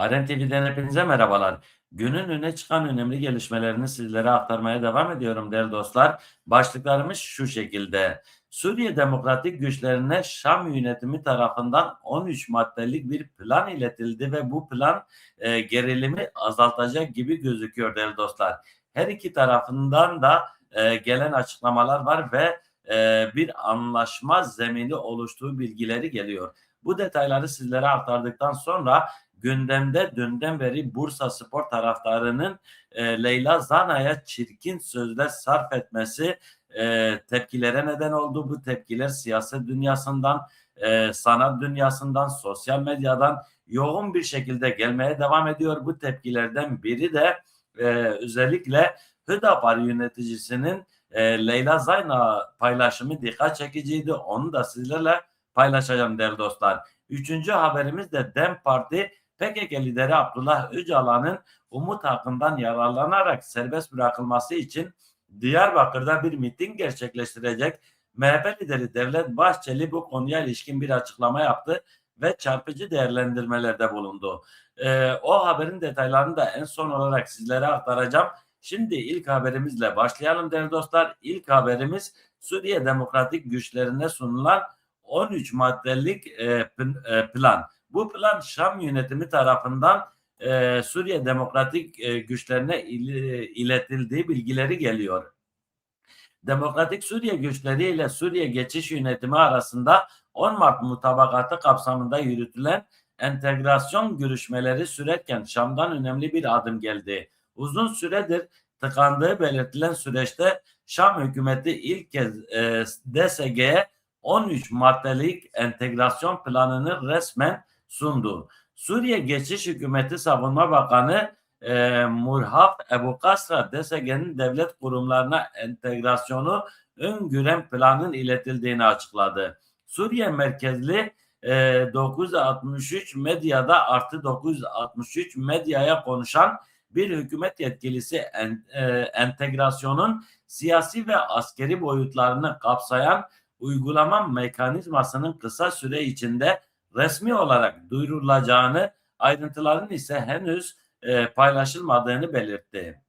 Aren TV'den hepinize merhabalar. Günün öne çıkan önemli gelişmelerini sizlere aktarmaya devam ediyorum değerli dostlar. Başlıklarımız şu şekilde. Suriye Demokratik Güçlerine Şam yönetimi tarafından 13 maddelik bir plan iletildi ve bu plan e, gerilimi azaltacak gibi gözüküyor değerli dostlar. Her iki tarafından da e, gelen açıklamalar var ve e, bir anlaşma zemini oluştuğu bilgileri geliyor. Bu detayları sizlere aktardıktan sonra gündemde dünden beri Bursa Spor taraftarının e, Leyla Zana'ya çirkin sözler sarf etmesi e, tepkilere neden oldu. Bu tepkiler siyaset dünyasından, e, sanat dünyasından, sosyal medyadan yoğun bir şekilde gelmeye devam ediyor. Bu tepkilerden biri de e, özellikle Hüdapar yöneticisinin e, Leyla Zayna paylaşımı dikkat çekiciydi. Onu da sizlerle paylaşacağım değerli dostlar. Üçüncü haberimiz de DEM Parti PKK lideri Abdullah Öcalan'ın Umut hakkından yararlanarak serbest bırakılması için Diyarbakır'da bir miting gerçekleştirecek. MHP lideri Devlet Bahçeli bu konuya ilişkin bir açıklama yaptı ve çarpıcı değerlendirmelerde bulundu. Ee, o haberin detaylarını da en son olarak sizlere aktaracağım. Şimdi ilk haberimizle başlayalım değerli dostlar. İlk haberimiz Suriye Demokratik Güçlerine sunulan 13 maddelik e, e, plan. Bu plan Şam yönetimi tarafından e, Suriye Demokratik e, güçlerine il, iletildiği bilgileri geliyor. Demokratik Suriye güçleri ile Suriye geçiş yönetimi arasında 10 Mart mutabakatı kapsamında yürütülen entegrasyon görüşmeleri sürerken Şam'dan önemli bir adım geldi. Uzun süredir tıkandığı belirtilen süreçte Şam hükümeti ilk kez e, DSG'ye 13 maddelik entegrasyon planını resmen sundu. Suriye Geçiş Hükümeti Savunma Bakanı e, Murhaf Ebu Kasra DSG'nin devlet kurumlarına entegrasyonu öngören planın iletildiğini açıkladı. Suriye merkezli e, 963 medyada artı 963 medyaya konuşan bir hükümet yetkilisi en, e, entegrasyonun siyasi ve askeri boyutlarını kapsayan uygulama mekanizmasının kısa süre içinde resmi olarak duyurulacağını, ayrıntıların ise henüz e, paylaşılmadığını belirtti.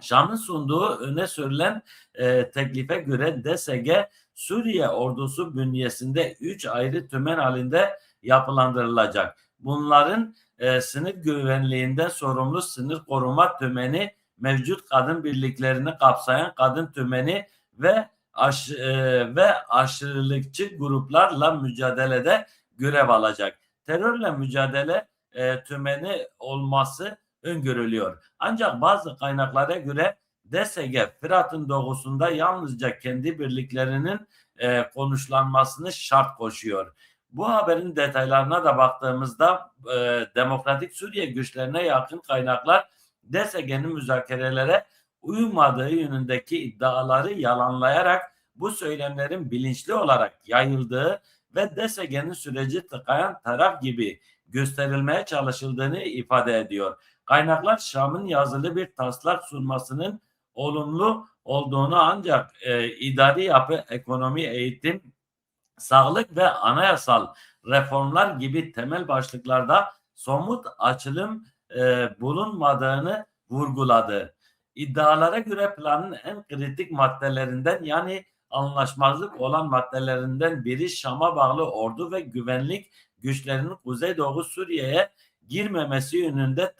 Şam'ın sunduğu öne sürülen e, teklife göre DSG Suriye ordusu bünyesinde üç ayrı tümen halinde yapılandırılacak. Bunların e, sınır güvenliğinden sorumlu sınır koruma tümeni, mevcut kadın birliklerini kapsayan kadın tümeni ve aş, e, ve aşırılıkçı gruplarla mücadelede görev alacak. Terörle mücadele e, tümeni olması öngörülüyor. Ancak bazı kaynaklara göre DSG Fırat'ın doğusunda yalnızca kendi birliklerinin e, konuşlanmasını şart koşuyor. Bu haberin detaylarına da baktığımızda e, Demokratik Suriye güçlerine yakın kaynaklar DSG'nin müzakerelere uymadığı yönündeki iddiaları yalanlayarak bu söylemlerin bilinçli olarak yayıldığı ve DSG'nin süreci tıkayan taraf gibi gösterilmeye çalışıldığını ifade ediyor. Kaynaklar Şam'ın yazılı bir taslak sunmasının olumlu olduğunu ancak e, idari yapı, ekonomi, eğitim, sağlık ve anayasal reformlar gibi temel başlıklarda somut açılım e, bulunmadığını vurguladı. İddialara göre planın en kritik maddelerinden yani anlaşmazlık olan maddelerinden biri Şam'a bağlı ordu ve güvenlik güçlerinin Kuzeydoğu Suriye'ye girmemesi yönünde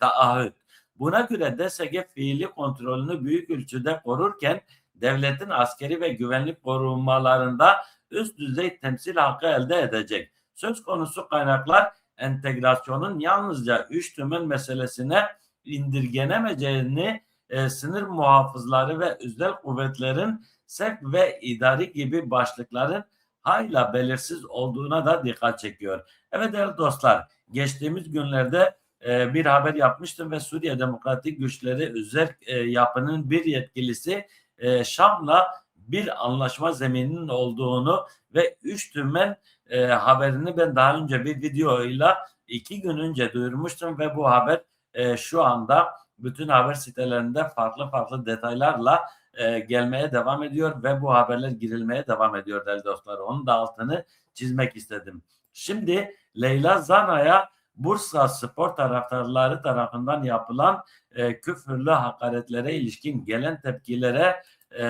taahhüt. Buna göre DSG fiili kontrolünü büyük ölçüde korurken devletin askeri ve güvenlik korumalarında üst düzey temsil hakkı elde edecek. Söz konusu kaynaklar entegrasyonun yalnızca üç tümen meselesine indirgenemeyeceğini e, sınır muhafızları ve özel kuvvetlerin sevk ve idari gibi başlıkların hayla belirsiz olduğuna da dikkat çekiyor. Evet değerli dostlar geçtiğimiz günlerde e, bir haber yapmıştım ve Suriye Demokratik Güçleri özel e, yapının bir yetkilisi e, Şam'la bir anlaşma zemininin olduğunu ve üç tümen e, haberini ben daha önce bir videoyla iki gün önce duyurmuştum ve bu haber e, şu anda bütün haber sitelerinde farklı farklı detaylarla e, gelmeye devam ediyor ve bu haberler girilmeye devam ediyor değerli dostlar. Onun da altını çizmek istedim. Şimdi Leyla Zana'ya Bursa spor taraftarları tarafından yapılan e, küfürlü hakaretlere ilişkin gelen tepkilere e,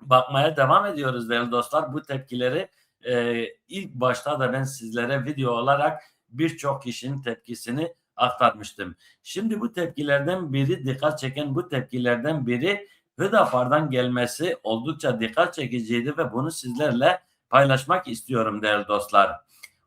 bakmaya devam ediyoruz değerli dostlar. Bu tepkileri e, ilk başta da ben sizlere video olarak birçok kişinin tepkisini aktarmıştım. Şimdi bu tepkilerden biri dikkat çeken bu tepkilerden biri Hüdapar'dan gelmesi oldukça dikkat çekiciydi ve bunu sizlerle paylaşmak istiyorum değerli dostlar.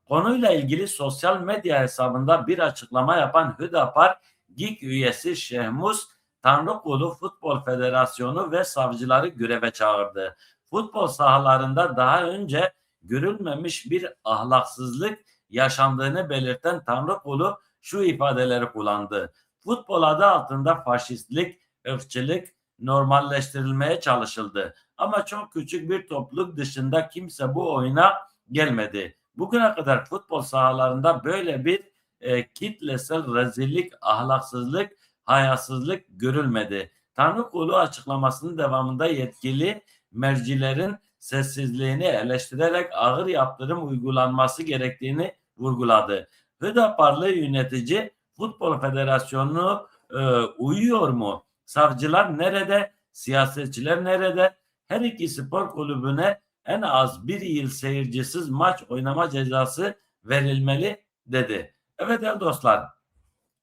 Konuyla ilgili sosyal medya hesabında bir açıklama yapan Hüdapar GİK üyesi Şehmus Tanrıkulu Futbol Federasyonu ve savcıları göreve çağırdı. Futbol sahalarında daha önce görülmemiş bir ahlaksızlık yaşandığını belirten Tanrıkulu şu ifadeleri kullandı. Futbol adı altında faşistlik, ırkçılık normalleştirilmeye çalışıldı. Ama çok küçük bir topluluk dışında kimse bu oyuna gelmedi. Bugüne kadar futbol sahalarında böyle bir e, kitlesel rezillik, ahlaksızlık, hayasızlık görülmedi. Tanrı kulu açıklamasının devamında yetkili mercilerin sessizliğini eleştirerek ağır yaptırım uygulanması gerektiğini vurguladı. Hüdaparlı yönetici Futbol Federasyonu e, uyuyor mu? Savcılar nerede? Siyasetçiler nerede? Her iki spor kulübüne en az bir yıl seyircisiz maç oynama cezası verilmeli dedi. Evet değerli dostlar.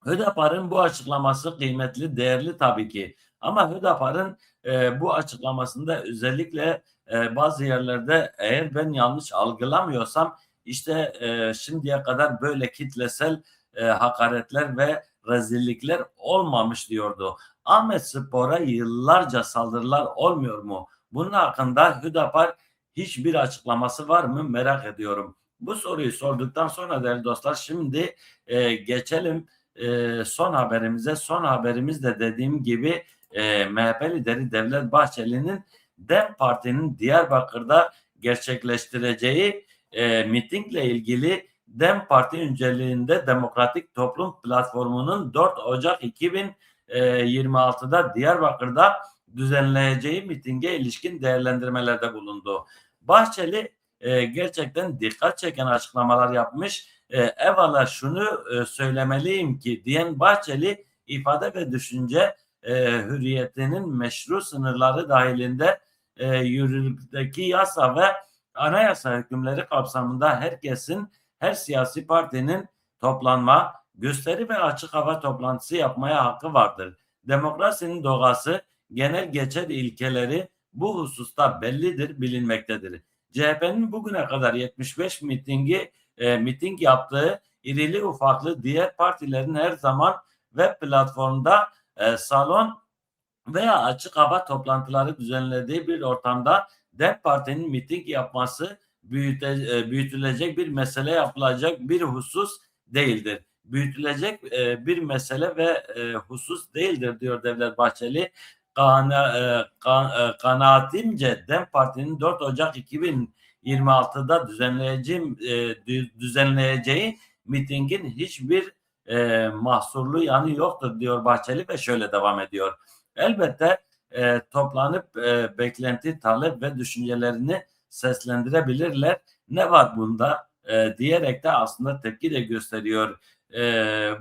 Hüdapar'ın bu açıklaması kıymetli, değerli tabii ki. Ama Hüdapar'ın e, bu açıklamasında özellikle e, bazı yerlerde eğer ben yanlış algılamıyorsam işte e, şimdiye kadar böyle kitlesel e, hakaretler ve rezillikler olmamış diyordu. Ahmet Spor'a yıllarca saldırılar olmuyor mu? Bunun hakkında Hüdapar hiçbir açıklaması var mı merak ediyorum. Bu soruyu sorduktan sonra değerli dostlar şimdi e, geçelim e, son haberimize. Son haberimiz de dediğim gibi e, MHP lideri Devlet Bahçeli'nin DEM Parti'nin Diyarbakır'da gerçekleştireceği e, mitingle ilgili DEM Parti önceliğinde Demokratik Toplum Platformu'nun 4 Ocak 2026'da Diyarbakır'da düzenleyeceği mitinge ilişkin değerlendirmelerde bulundu. Bahçeli e, gerçekten dikkat çeken açıklamalar yapmış. E, evvela şunu e, söylemeliyim ki diyen Bahçeli ifade ve düşünce e, hürriyetinin meşru sınırları dahilinde e, yürürlükteki yasa ve anayasa hükümleri kapsamında herkesin, her siyasi partinin toplanma, gösteri ve açık hava toplantısı yapmaya hakkı vardır. Demokrasinin doğası, genel geçer ilkeleri bu hususta bellidir, bilinmektedir. CHP'nin bugüne kadar 75 mitingi e, miting yaptığı irili ufaklı diğer partilerin her zaman web platformda e, salon veya açık hava toplantıları düzenlediği bir ortamda DEM Parti'nin miting yapması büyüte, e, büyütülecek bir mesele yapılacak bir husus değildir. Büyütülecek e, bir mesele ve e, husus değildir diyor Devlet Bahçeli. Kana, e, kan, e, kanaatimce DEM Parti'nin 4 Ocak 2026'da düzenleyeceği, e, düzenleyeceği mitingin hiçbir e, mahsurlu yanı yoktur diyor Bahçeli ve şöyle devam ediyor. Elbette e, toplanıp e, beklenti, talep ve düşüncelerini seslendirebilirler. Ne var bunda e, diyerek de aslında tepki de gösteriyor. E,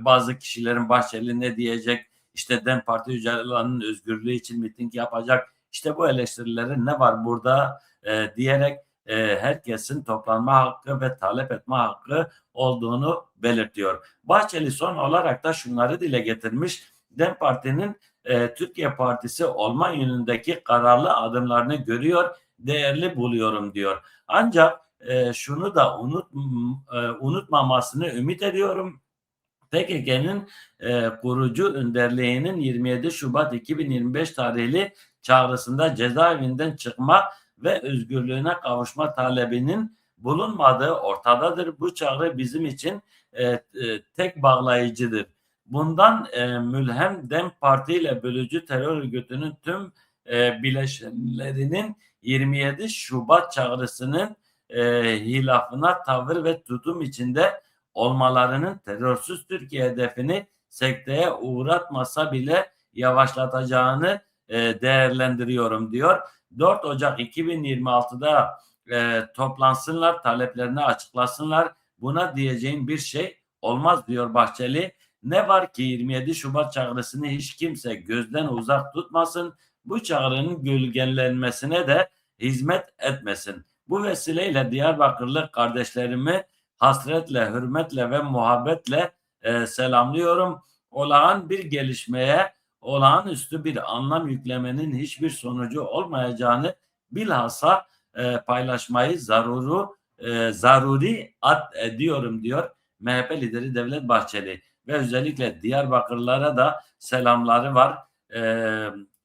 bazı kişilerin Bahçeli ne diyecek? İşte DEM Parti Öcalan'ın özgürlüğü için miting yapacak. İşte bu eleştirilerin ne var burada e, diyerek e, herkesin toplanma hakkı ve talep etme hakkı olduğunu belirtiyor. Bahçeli son olarak da şunları dile getirmiş. DEM Parti'nin e, Türkiye Partisi olma yönündeki kararlı adımlarını görüyor, değerli buluyorum diyor. Ancak e, şunu da unut, e, unutmamasını ümit ediyorum. PKK'nın e, kurucu önderliğinin 27 Şubat 2025 tarihli çağrısında cezaevinden çıkma ve özgürlüğüne kavuşma talebinin bulunmadığı ortadadır. Bu çağrı bizim için e, e, tek bağlayıcıdır. Bundan e, mülhem DEM Parti ile bölücü terör örgütünün tüm e, bileşenlerinin 27 Şubat çağrısının e, hilafına tavır ve tutum içinde olmalarının terörsüz Türkiye hedefini sekteye uğratmasa bile yavaşlatacağını e, değerlendiriyorum diyor. 4 Ocak 2026'da e, toplansınlar, taleplerini açıklasınlar. Buna diyeceğim bir şey olmaz diyor Bahçeli. Ne var ki 27 Şubat çağrısını hiç kimse gözden uzak tutmasın. Bu çağrının gölgelenmesine de hizmet etmesin. Bu vesileyle Diyarbakırlı kardeşlerimi hasretle, hürmetle ve muhabbetle e, selamlıyorum. Olağan bir gelişmeye olağanüstü bir anlam yüklemenin hiçbir sonucu olmayacağını bilhassa e, paylaşmayı zaruru e, zaruri at ediyorum diyor MHP lideri Devlet Bahçeli ve özellikle Diyarbakırlara da selamları var. E,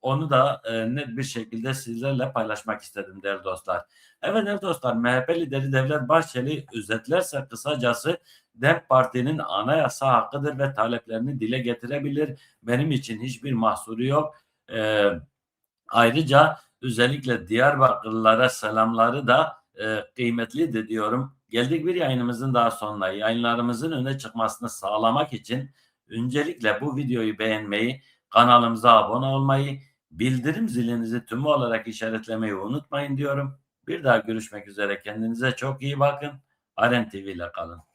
onu da e, net bir şekilde sizlerle paylaşmak istedim değerli dostlar. Evet değerli dostlar MHP lideri Devlet Bahçeli özetlerse kısacası DEM Parti'nin anayasa hakkıdır ve taleplerini dile getirebilir. Benim için hiçbir mahsuru yok. E, ayrıca özellikle Diyarbakırlılara selamları da e, kıymetlidir diyorum. Geldik bir yayınımızın daha sonuna. Yayınlarımızın öne çıkmasını sağlamak için öncelikle bu videoyu beğenmeyi, kanalımıza abone olmayı, bildirim zilinizi tümü olarak işaretlemeyi unutmayın diyorum. Bir daha görüşmek üzere. Kendinize çok iyi bakın. Aren TV ile kalın.